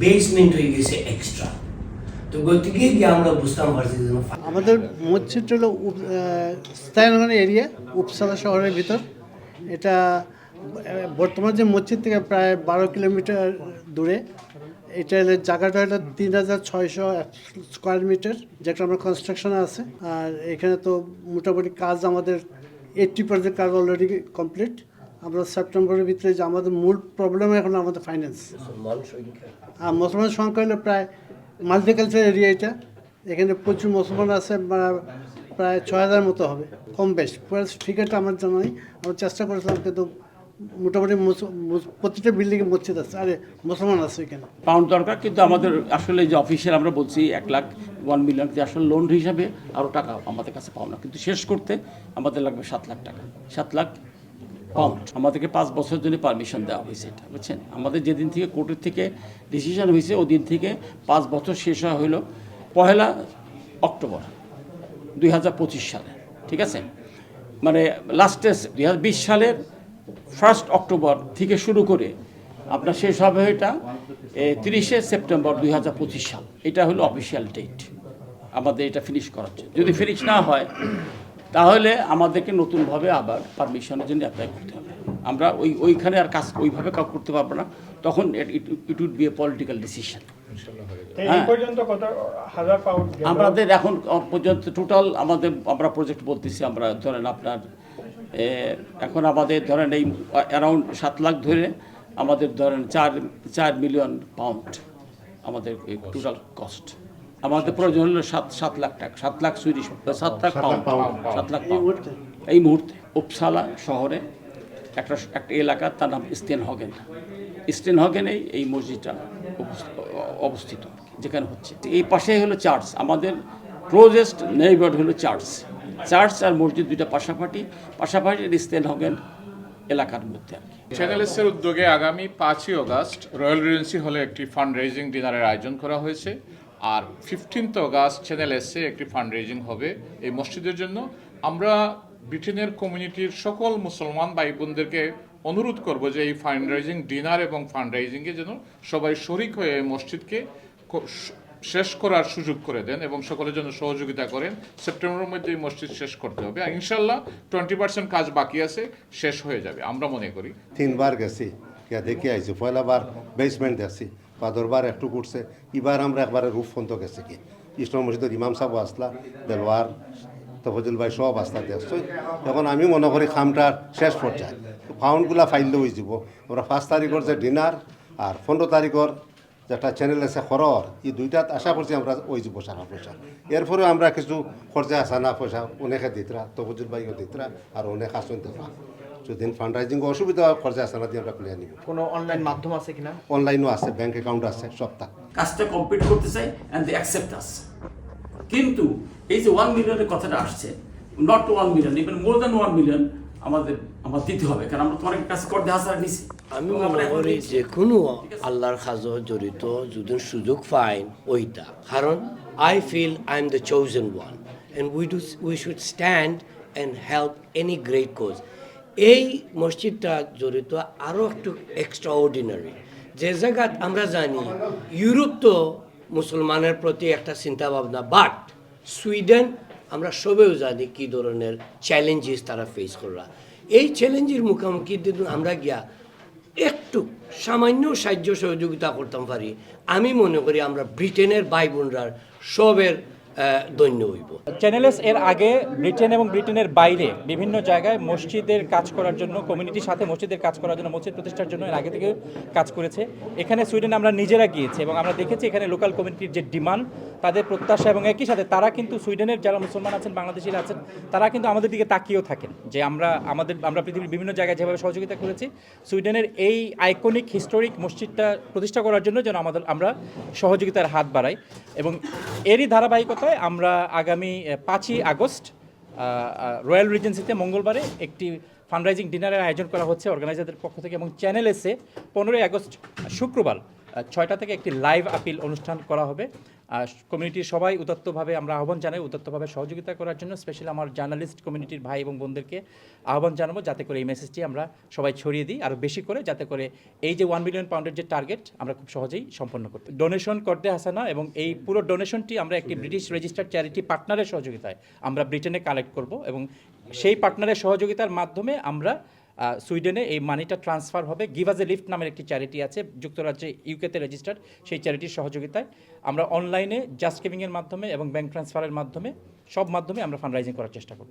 Basement হয়ে গেছে extra তো গতিকে গিয়ে আমরা বুঝতাম পারছি আমাদের মসজিদটা হলো উপ- এরিয়া উপসালা শহরের ভিতর। এটা বর্তমান যে মসজিদ থেকে প্রায় বারো কিলোমিটার দূরে, এটা হলো, জায়গাটা হলো তিন হাজার ছয়শো স্কোয়ার মিটার যেটা আমরা কনস্ট্রাকশনে আছে। আর এখানে তো মোটামুটি কাজ আমাদের এইট্টি পার্সেন্ট কাজ অলরেডি কমপ্লিট আমরা সেপ্টেম্বরের ভিতরে যে আমাদের মূল প্রবলেম এখন আমাদের ফাইন্যান্স আর মুসলমান সংখ্যা হলো প্রায় মাল্টিকালচার এরিয়া এটা। এখানে প্রচুর মুসলমান আছে প্রায় ছয় হাজার মতো হবে কম বেশ। পুরো ফিগারটা আমার জানা নেই। আমরা চেষ্টা করেছিলাম কিন্তু মোটামুটি প্রতিটা বিল্ডিংয়ে মসজিদ আছে আরে মুসলমান আছে এখানে। পাউন্ড দরকার কিন্তু আমাদের আসলে যে অফিসিয়াল আমরা বলছি এক লাখ ওয়ান মিলিয়ন আসলে লোন হিসাবে আরও টাকা আমাদের কাছে পাও না কিন্তু শেষ করতে আমাদের লাগবে সাত লাখ টাকা। সাত লাখ পাউন্ড। আমাদেরকে পাঁচ বছরের জন্য পারমিশন দেওয়া হয়েছে এটা, বুঝছেন? আমাদের যেদিন থেকে কোর্টের থেকে ডিসিশন হয়েছে ওই দিন থেকে পাঁচ বছর শেষ হওয়া হলো পহেলা অক্টোবর দুই হাজার পঁচিশ সালে, ঠিক আছে? মানে লাস্টে দুই হাজার বিশ সালের ফার্স্ট অক্টোবর থেকে শুরু করে আপনার শেষ হবে এটা তিরিশে সেপ্টেম্বর দুই হাজার পঁচিশ সাল। এটা হলো অফিসিয়াল ডেট আমাদের এটা ফিনিশ করার জন্য। যদি ফিনিশ না হয় তাহলে আমাদেরকে নতুনভাবে আবার পারমিশনের জন্য অ্যাপ্লাই করতে হবে। আমরা ওই ওইখানে আর কাজ ওইভাবে কাজ করতে পারব না। তখন it would be a political decision এই হ্যাঁ। পর্যন্ত কত হাজার পাউন্ড আমাদের এখন পর্যন্ত টোটাল আমাদের আমরা প্রজেক্ট বলতেছি আমরা ধরেন আপনার এখন আমাদের ধরেন এই অ্যারাউন্ড সাত লাখ ধরে আমাদের ধরেন চার চার মিলিয়ন পাউন্ড আমাদের টোটাল কস্ট আমাদের প্রয়োজন হলো সাত সাত লাখ টাকা সাত লাখ সুইডিশ সাত লাখ পাউন্ড সাত লাখ পাউন্ড এই মুহূর্তে উপসালা শহরে একটা একটা এলাকা তার নাম স্টেন হগেন স্টেন হগেনেই এই মসজিদটা অবস্থ- অবস্থিত যেখানে হচ্ছে। এই পাশে হলো চার্চ। আমাদের ক্লোজেস্ট নেইবার হলো চার্চ। চার্চ আর মসজিদ দুইটা পাশাপাশি পাশাপাশি স্টেন হগেন এলাকার মধ্যে আর কি। চ্যানেলসের উদ্যোগে আগামী পাঁচই অগাস্ট রয়্যাল রিজেন্সি হলে একটি ফান্ড রেজিং ডিনারের আয়োজন করা হয়েছে। আর ফিফটিন্থ অগাস্ট চ্যানেল এসে একটি ফান্ড রেজিং হবে এই মসজিদের জন্য। আমরা ব্রিটেনের কমিউনিটির সকল মুসলমান ভাই বোনদেরকে অনুরোধ করব যে এই ফান্ড রেজিং ডিনার এবং ফান্ড রেজিংয়ে যেন সবাই শরিক হয়ে এই মসজিদকে শেষ করার সুযোগ করে দেন এবং সকলের জন্য সহযোগিতা করেন। সেপ্টেম্বরের মধ্যে এই মসজিদ শেষ করতে হবে। আর ইনশাল্লাহ টোয়েন্টি পার্সেন্ট কাজ বাকি আছে, শেষ হয়ে যাবে। আমরা মনে করি। তিনবার গেছি। গিয়া দেখে আইছি পয়লাবার বেসমেন্ট দেখছি পাদরবার একটু করছে এবার আমরা একবারে রূপ ফন্ত গেছি কি? কৃষ্ণ মসজিদের ইমাম সাহেব আসলা, দেলওয়ার তফজুল ভাই সব আসলা দেখছ এখন আমি মনে করি খামটার শেষ পর্যায়ে। ফাউন্ডগুলা ফাইল হয়ে যাব আমরা পাঁচ তারিখের যে ডিনার আর পনেরো তারিখের যে একটা চ্যানেল আছে খরর, এই দুইটাত আশা করছি আমরা ওই যাব সারা পয়সা। এরপরেও আমরা কিছু খরচা আসা না পয়সা, অনেকে দিতরা তফজুল ভাইও দিতরা আর অনেক আসন দিতরা যদি ফান্ড রাইজিং অসুবিধা খরচা আসা না দিয়ে আমরা নিব কোনো অনলাইন মাধ্যম আছে কিনা? অনলাইনও আছে ব্যাংক অ্যাকাউন্ট আছে সপ্তাহ কাজটা কমপ্লিট করতে চাই অ্যান্ড দে অ্যাকসেপ্ট আস কিন্তু এই যে ওয়ান মিলিয়নের কথাটা আসছে not one million even more than one million আমাদের আমার দিতে হবে কারণ আমরা তোমার কাছে করতে নিছি। আমি মনে করি যে কোনো আল্লাহর কাজ জড়িত যদি সুযোগ পাইন ওইটা। কারণ I feel I am the chosen one and we do we should stand and help any great cause এই মসজিদটা জড়িত আরও একটু এক্সট্রা অর্ডিনারি যে জায়গাত আমরা জানি, ইউরোপ তো মুসলমানের প্রতি একটা চিন্তা ভাবনা বাট সুইডেন আমরা সবেও জানি কি ধরনের চ্যালেঞ্জেস তারা ফেস করা এই চ্যালেঞ্জের মুখোমুখি আমরা গিয়া একটু সামান্য সাহায্য সহযোগিতা করতাম পারি, আমি মনে করি আমরা ব্রিটেনের ভাই বোনরা সবের দৈন্য হইব। চ্যানেলস এর আগে ব্রিটেন এবং ব্রিটেনের বাইরে বিভিন্ন জায়গায় মসজিদের কাজ করার জন্য কমিউনিটির সাথে মসজিদের কাজ করার জন্য, মসজিদ প্রতিষ্ঠার জন্য এর আগে থেকে কাজ করেছে। এখানে সুইডেন আমরা নিজেরা গিয়েছি এবং আমরা দেখেছি এখানে লোকাল কমিউনিটির যে ডিমান্ড তাদের প্রত্যাশা এবং একই সাথে তারা কিন্তু সুইডেনের যারা মুসলমান আছেন, বাংলাদেশিরা আছেন, তারা কিন্তু আমাদের দিকে তাকিয়েও থাকেন যে আমরা, আমাদের, আমরা পৃথিবীর বিভিন্ন জায়গায় যেভাবে সহযোগিতা করেছি সুইডেনের এই আইকনিক হিস্টোরিক মসজিদটা প্রতিষ্ঠা করার জন্য যেন আমাদের, আমরা সহযোগিতার হাত বাড়াই। এবং এরই ধারাবাহিকতায় আমরা আগামী পাঁচই আগস্ট রয়্যাল রিজেন্সিতে মঙ্গলবারে একটি ফান্ডরাইজিং ডিনারের আয়োজন করা হচ্ছে অর্গানাইজারদের পক্ষ থেকে এবং চ্যানেল এসে পনেরোই আগস্ট, শুক্রবার ছয়টা থেকে একটি লাইভ আপিল অনুষ্ঠান করা হবে। কমিউনিটির সবাই উদাত্তভাবে আমরা আহ্বান জানাই উদাত্তভাবে সহযোগিতা করার জন্য স্পেশালি আমার জার্নালিস্ট কমিউনিটির ভাই এবং বোনদেরকে আহ্বান জানাব যাতে করে এই মেসেজটি আমরা সবাই ছড়িয়ে দিই আরও বেশি করে যাতে করে এই যে ওয়ান মিলিয়ন পাউন্ডের যে টার্গেট আমরা খুব সহজেই সম্পন্ন করতে ডোনেশন করতে হাসানা এবং এই পুরো ডোনেশনটি আমরা একটি ব্রিটিশ রেজিস্টার্ড চ্যারিটি পার্টনারের সহযোগিতায় আমরা ব্রিটেনে কালেক্ট করব এবং সেই পার্টনারের সহযোগিতার মাধ্যমে আমরা সুইডেনে এই মানিটা ট্রান্সফার হবে। গিভ আজ এ লিফট নামের একটি চ্যারিটি আছে, যুক্তরাজ্যে ইউকেতে রেজিস্টার্ড সেই চ্যারিটির সহযোগিতায়। আমরা অনলাইনে জাস্ট গিভিংয়ের মাধ্যমে এবং ব্যাংক ট্রান্সফারের মাধ্যমে, সব মাধ্যমে আমরা ফান্ডরাইজিং করার চেষ্টা করব।